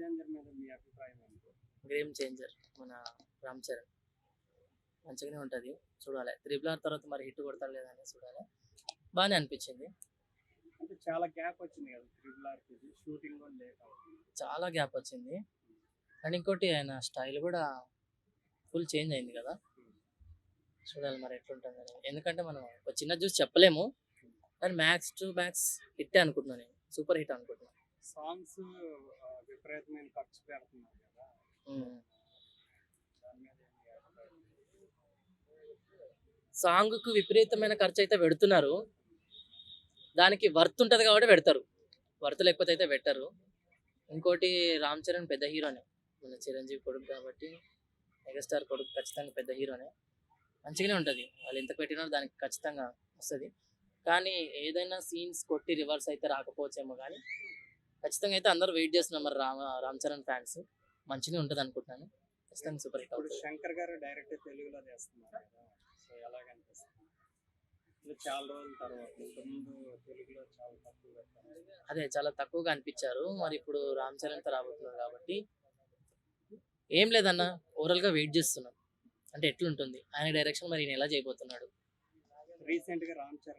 Changer మీద మీ అభిప్రాయం ఏంటి? గేమ్ చేంజర్ మన రామ్ చరణ్ మంచిగానే ఉంటుంది. చూడాలి. త్రిబుల్ ఆర్ తర్వాత మరి హిట్ కొడతాడు లేదా అని చూడాలి. బాగానే అనిపించింది. అంటే చాలా గ్యాప్ వచ్చింది కదా త్రిబుల్ ఆర్ షూటింగ్ కూడా లేట్ చాలా గ్యాప్ వచ్చింది. అండ్ ఇంకోటి ఆయన స్టైల్ కూడా ఫుల్ చేంజ్ అయింది కదా. చూడాలి మరి ఎట్లుంటుందని ఎందుకంటే మనం ఒక చిన్న చూసి చెప్పలేము. కానీ మ్యాక్స్ టు మ్యాక్స్ హిట్ అనుకుంటున్నాను నేను. సూపర్ హిట్ అనుకుంటున్నాను సాంగ్స్ విపరీతమైన ఖర్చు పెడుతున్నారు కదా? సాంగ్కు విపరీతమైన ఖర్చు అయితే పెడుతున్నారు. దానికి వర్త్ ఉంటుంది కాబట్టి పెడతారు. వర్త్ లేకపోతే అయితే పెట్టరు. ఇంకోటి రామ్ చరణ్ పెద్ద హీరోనే. మన చిరంజీవి కొడుకు కాబట్టి మెగాస్టార్ కొడుకు ఖచ్చితంగా పెద్ద హీరోనే. మంచిగానే ఉంటుంది. వాళ్ళు ఎంత పెట్టినా దానికి ఖచ్చితంగా వస్తుంది. కానీ ఏదైనా సీన్స్ కొట్టి రివర్స్ అయితే రాకపోవచ్చేమో కానీ ఖచ్చితంగా అయితే అందరూ వెయిట్ చేస్తున్నారు మరి రామ్ రామ్ చరణ్ ఫ్యాన్స్. మంచిగా ఉంటుంది అనుకుంటున్నాను. ఖచ్చితంగా సూపర్ హిట్ అవుతుంది. శంకర్ గారు డైరెక్ట్ తెలుగులో చేస్తున్నారు సో చాలా రోజుల తర్వాత తెలుగులో చాలా తక్కువ అదే చాలా తక్కువగా అనిపించారు. మరి ఇప్పుడు రామ్ చరణ్తో రాబోతున్నారు కాబట్టి ఏం లేదన్న ఓవరాల్గా వెయిట్ చేస్తున్నాం. అంటే ఎట్లుంటుంది? ఆయన డైరెక్షన్ మరి ఈయన ఎలా చేయబోతున్నాడు? రీసెంట్గా రామ్ చరణ్